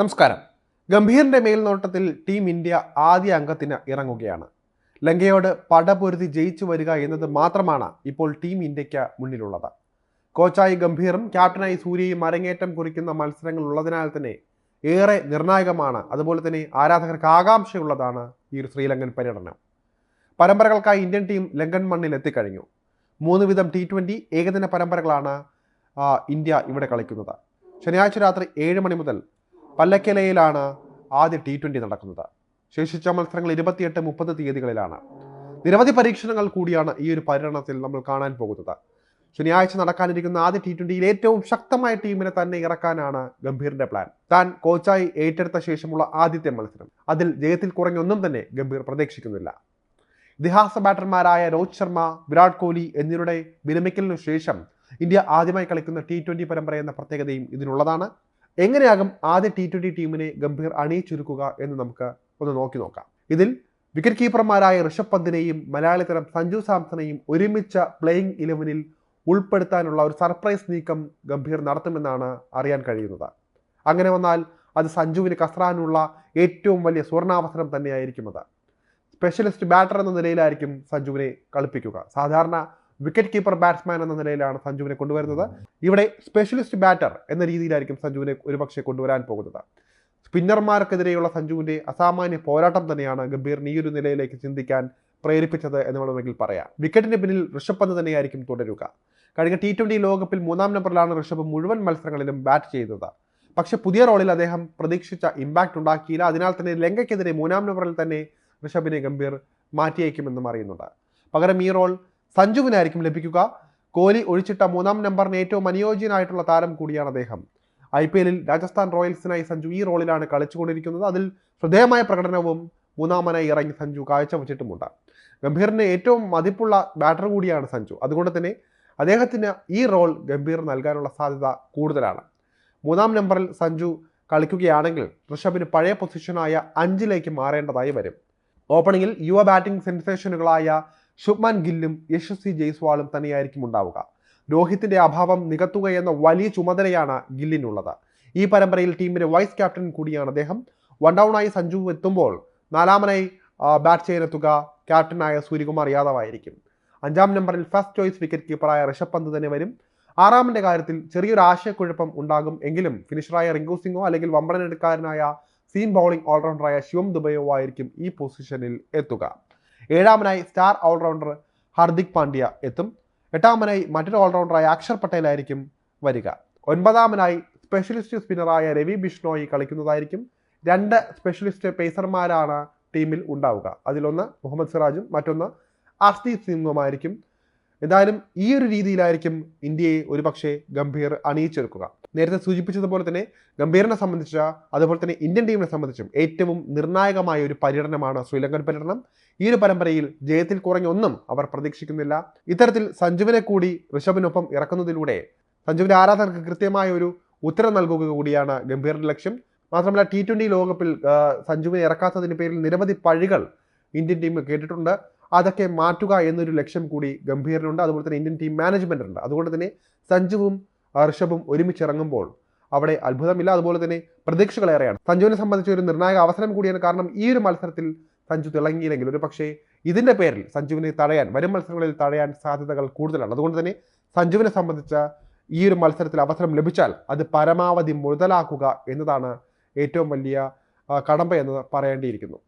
നമസ്കാരം. ഗംഭീറിന്റെ മേൽനോട്ടത്തിൽ team India ആദ്യ അംഗത്തിന് ഇറങ്ങുകയാണ്. ലങ്കയോട് പടപൊരുതി ജയിച്ചു വരിക എന്നത് മാത്രമാണ് ഇപ്പോൾ ടീം ഇന്ത്യയ്ക്ക് മുന്നിലുള്ളത്. കോച്ചായി ഗംഭീറും ക്യാപ്റ്റനായി സൂര്യയും അരങ്ങേറ്റം കുറിക്കുന്ന മത്സരങ്ങൾ ഉള്ളതിനാൽ തന്നെ ഏറെ നിർണായകമാണ്. അതുപോലെ തന്നെ ആരാധകർക്ക് ആകാംക്ഷയുള്ളതാണ് ഈ ഒരു ശ്രീലങ്കൻ പര്യടനം. പരമ്പരകൾക്കായി ഇന്ത്യൻ ടീം ലങ്കൻ മണ്ണിൽ എത്തിക്കഴിഞ്ഞു. മൂന്ന് വിധം ടി ട്വന്റി ഏകദിന പരമ്പരകളാണ് ഇന്ത്യ ഇവിടെ കളിക്കുന്നത്. ശനിയാഴ്ച രാത്രി ഏഴ് മണി മുതൽ പല്ലക്കലയിലാണ് ആദ്യ ടി ട്വന്റി നടക്കുന്നത്. ശേഷിച്ച മത്സരങ്ങൾ ഇരുപത്തിയെട്ട് മുപ്പത് തീയതികളിലാണ്. നിരവധി പരീക്ഷണങ്ങൾ കൂടിയാണ് ഈ ഒരു പര്യടനത്തിൽ നമ്മൾ കാണാൻ പോകുന്നത്. ശനിയാഴ്ച നടക്കാനിരിക്കുന്ന ആദ്യ ടി ട്വന്റിയിൽ ഏറ്റവും ശക്തമായ ടീമിനെ തന്നെ ഇറക്കാനാണ് ഗംഭീറിന്റെ പ്ലാൻ താൻ കോച്ചായി ഏറ്റെടുത്ത ശേഷമുള്ള ആദ്യത്തെ മത്സരം. അതിൽ ജയത്തിൽ കുറഞ്ഞൊന്നും തന്നെ ഗംഭീർ പ്രതീക്ഷിക്കുന്നില്ല. ഇതിഹാസ ബാറ്റർമാരായ രോഹിത് ശർമ്മ വിരാട് കോഹ്ലി എന്നിവരുടെ വിരമിക്കലിനു ശേഷം ഇന്ത്യ ആദ്യമായി കളിക്കുന്ന ടി ട്വന്റി പരമ്പര എന്ന പ്രത്യേകതയും ഇതിനുള്ളതാണ്. എങ്ങനെയാകും ആദ്യ ടി ട്വന്റി ടീമിനെ ഗംഭീർ അണിയിച്ചൊരുക്കുക എന്ന് നമുക്ക് ഒന്ന് നോക്കി നോക്കാം. ഇതിൽ വിക്കറ്റ് കീപ്പർമാരായ ഋഷഭ് പന്തിനെയും മലയാളി തരം സഞ്ജു സാംസണെയും ഒരുമിച്ച പ്ലേയിങ് ഇലവനിൽ ഉൾപ്പെടുത്താനുള്ള ഒരു സർപ്രൈസ് നീക്കം ഗംഭീർ നടത്തുമെന്നാണ് അറിയാൻ കഴിയുന്നത്. അങ്ങനെ വന്നാൽ അത് സഞ്ജുവിന് കസറാനുള്ള ഏറ്റവും വലിയ സുവർണാവസരം തന്നെയായിരിക്കും അത്. സ്പെഷ്യലിസ്റ്റ് ബാറ്റർ എന്ന നിലയിലായിരിക്കും സഞ്ജുവിനെ കളിപ്പിക്കുക. സാധാരണ വിക്കറ്റ് കീപ്പർ ബാറ്റ്സ്മാൻ എന്ന നിലയിലാണ് സഞ്ജുവിനെ കൊണ്ടുവരുന്നത്. ഇവിടെ സ്പെഷ്യലിസ്റ്റ് ബാറ്റർ എന്ന രീതിയിലായിരിക്കും സഞ്ജുവിനെ ഒരുപക്ഷെ കൊണ്ടുവരാൻ പോകുന്നത്. സ്പിന്നർമാർക്കെതിരെയുള്ള സഞ്ജുവിന്റെ അസാമാന്യ പോരാട്ടം തന്നെയാണ് ഗംഭീറിന് ഈ ഒരു നിലയിലേക്ക് ചിന്തിക്കാൻ പ്രേരിപ്പിച്ചത് എന്ന് വേണമെങ്കിൽ പറയാം. വിക്കറ്റിന് പിന്നിൽ ഋഷഭ് പന്ത് തന്നെയായിരിക്കും തുടരുക. കഴിഞ്ഞ ടി ട്വന്റി ലോകകപ്പിൽ മൂന്നാം നമ്പറിലാണ് ഋഷഭ് മുഴുവൻ മത്സരങ്ങളിലും ബാറ്റ് ചെയ്തത്. പക്ഷെ പുതിയ റോളിൽ അദ്ദേഹം പ്രതീക്ഷിച്ച ഇമ്പാക്റ്റ് ഉണ്ടാക്കിയില്ല. അതിനാൽ തന്നെ ലങ്കയ്ക്കെതിരെ മൂന്നാം നമ്പറിൽ തന്നെ ഋഷഭിനെ ഗംഭീർ മാറ്റിയേക്കുമെന്നും അറിയുന്നുണ്ട്. പകരം ഈ റോൾ സഞ്ജുവിനായിരിക്കും ലഭിക്കുക. കോഹ്ലി ഒഴിച്ചിട്ട മൂന്നാം നമ്പറിന് ഏറ്റവും അനുയോജ്യനായിട്ടുള്ള താരം കൂടിയാണ് അദ്ദേഹം. ഐ പി എല്ലിൽ രാജസ്ഥാൻ റോയൽസിനായി സഞ്ജു ഈ റോളിലാണ് കളിച്ചുകൊണ്ടിരിക്കുന്നത്. അതിൽ ശ്രദ്ധേയമായ പ്രകടനവും മൂന്നാമനായി ഇറങ്ങി സഞ്ജു കാഴ്ചവെച്ചിട്ടുമുണ്ട്. ഗംഭീറിന് ഏറ്റവും മതിപ്പുള്ള ബാറ്റർ കൂടിയാണ് സഞ്ജു. അതുകൊണ്ട് തന്നെ അദ്ദേഹത്തിന് ഈ റോൾ ഗംഭീർ നൽകാനുള്ള സാധ്യത കൂടുതലാണ്. മൂന്നാം നമ്പറിൽ സഞ്ജു കളിക്കുകയാണെങ്കിൽ ഋഷഭിന് പഴയ പൊസിഷനായ അഞ്ചിലേക്ക് മാറേണ്ടതായി വരും. ഓപ്പണിംഗിൽ യുവ ബാറ്റിംഗ് സെൻസേഷനുകളായ ശുഭ്മാൻ ഗില്ലും യശസ്വി ജയ്സ്വാളും തന്നെയായിരിക്കും ഉണ്ടാവുക. രോഹിത്തിന്റെ അഭാവം നികത്തുക എന്ന വലിയ ചുമതലയാണ് ഗില്ലിനുള്ളത്. ഈ പരമ്പരയിൽ ടീമിന്റെ വൈസ് ക്യാപ്റ്റൻ കൂടിയാണ് അദ്ദേഹം. വൺ ഡൗണായി സഞ്ജു എത്തുമ്പോൾ നാലാമനായി ബാറ്റ് ചെയ്യാനെത്തുക ക്യാപ്റ്റനായ സൂര്യകുമാർ യാദവ് ആയിരിക്കും അഞ്ചാം നമ്പറിൽ ഫസ്റ്റ് ചോയ്സ് വിക്കറ്റ് കീപ്പറായ ഋഷഭ് പന്ത് തന്നെ വരും. ആറാമിന്റെ കാര്യത്തിൽ ചെറിയൊരു ആശയക്കുഴപ്പം ഉണ്ടാകും എങ്കിലും ഫിനിഷറായ റിങ്കു സിംഗോ അല്ലെങ്കിൽ വമ്പടനെടുക്കാരനായ സീൻ ബൗളിംഗ് ഓൾറൗണ്ടറായ ശിവം ദുബയോ ആയിരിക്കും ഈ പൊസിഷനിൽ എത്തുക. ഏഴാമനായി സ്റ്റാർ ഓൾറൗണ്ടർ ഹാർദിക് പാണ്ഡ്യ എത്തും. എട്ടാമനായി മറ്റൊരു ഓൾറൗണ്ടറായ അക്ഷർ പട്ടേലായിരിക്കും വരിക. ഒൻപതാമനായി സ്പെഷ്യലിസ്റ്റ് സ്പിന്നറായ രവി ബിഷ്ണോയി കളിക്കുന്നതായിരിക്കും. രണ്ട് സ്പെഷ്യലിസ്റ്റ് പേസർമാരാണ് ടീമിൽ ഉണ്ടാവുക. അതിലൊന്ന് മുഹമ്മദ് സിറാജും മറ്റൊന്ന് അർഷ്ദീപ് സിംഗുമായിരിക്കും. എന്തായാലും ഈ ഒരു രീതിയിലായിരിക്കും ഇന്ത്യയെ ഒരുപക്ഷെ ഗംഭീർ അണിയിച്ചെടുക്കുക നേരത്തെ സൂചിപ്പിച്ചതുപോലെ തന്നെ ഗംഭീറിനെ സംബന്ധിച്ച അതുപോലെ തന്നെ ഇന്ത്യൻ ടീമിനെ സംബന്ധിച്ചും ഏറ്റവും നിർണായകമായ ഒരു പര്യടനമാണ് ശ്രീലങ്കൻ പര്യടനം. ഈ ഒരു പരമ്പരയിൽ ജയത്തിൽ കുറഞ്ഞൊന്നും അവർ പ്രതീക്ഷിക്കുന്നില്ല. ഇത്തരത്തിൽ സഞ്ജുവിനെ കൂടി ഋഷഭിനൊപ്പം ഇറക്കുന്നതിലൂടെ സഞ്ജുവിന്റെ ആരാധകർക്ക് കൃത്യമായ ഒരു ഉത്തരം നൽകുക കൂടിയാണ് ഗംഭീറിന്റെ ലക്ഷ്യം. മാത്രമല്ല ടി ട്വന്റി ലോകകപ്പിൽ സഞ്ജുവിനെ ഇറക്കാത്തതിന്റെ പേരിൽ നിരവധി പഴികൾ ഇന്ത്യൻ ടീം കേട്ടിട്ടുണ്ട്. അതൊക്കെ മാറ്റുക എന്നൊരു ലക്ഷ്യം കൂടി ഗംഭീറിനുണ്ട് അതുപോലെ തന്നെ ഇന്ത്യൻ ടീം മാനേജ്മെന്റുണ്ട് അതുകൊണ്ട് തന്നെ സഞ്ജുവും ഋഷഭും ഒരുമിച്ചിറങ്ങുമ്പോൾ അവിടെ അത്ഭുതമില്ല. അതുപോലെ തന്നെ പ്രതീക്ഷകളേറെയാണ് സഞ്ജുവിനെ സംബന്ധിച്ച് ഒരു നിർണായക അവസരം കൂടിയാണ് കാരണം ഈ ഒരു മത്സരത്തിൽ സഞ്ജു തിളങ്ങിയില്ലെങ്കിൽ ഒരു പക്ഷേ ഇതിന്റെ പേരിൽ സഞ്ജുവിനെ തടയാൻ വരും മത്സരങ്ങളിൽ തടയാൻ സാധ്യതകൾ കൂടുതലാണ്. അതുകൊണ്ട് തന്നെ സഞ്ജുവിനെ സംബന്ധിച്ച ഈ ഒരു മത്സരത്തിൽ അവസരം ലഭിച്ചാൽ അത് പരമാവധി മുതലാക്കുക എന്നതാണ് ഏറ്റവും വലിയ കടമ്പ എന്ന് പറയേണ്ടിയിരിക്കുന്നു.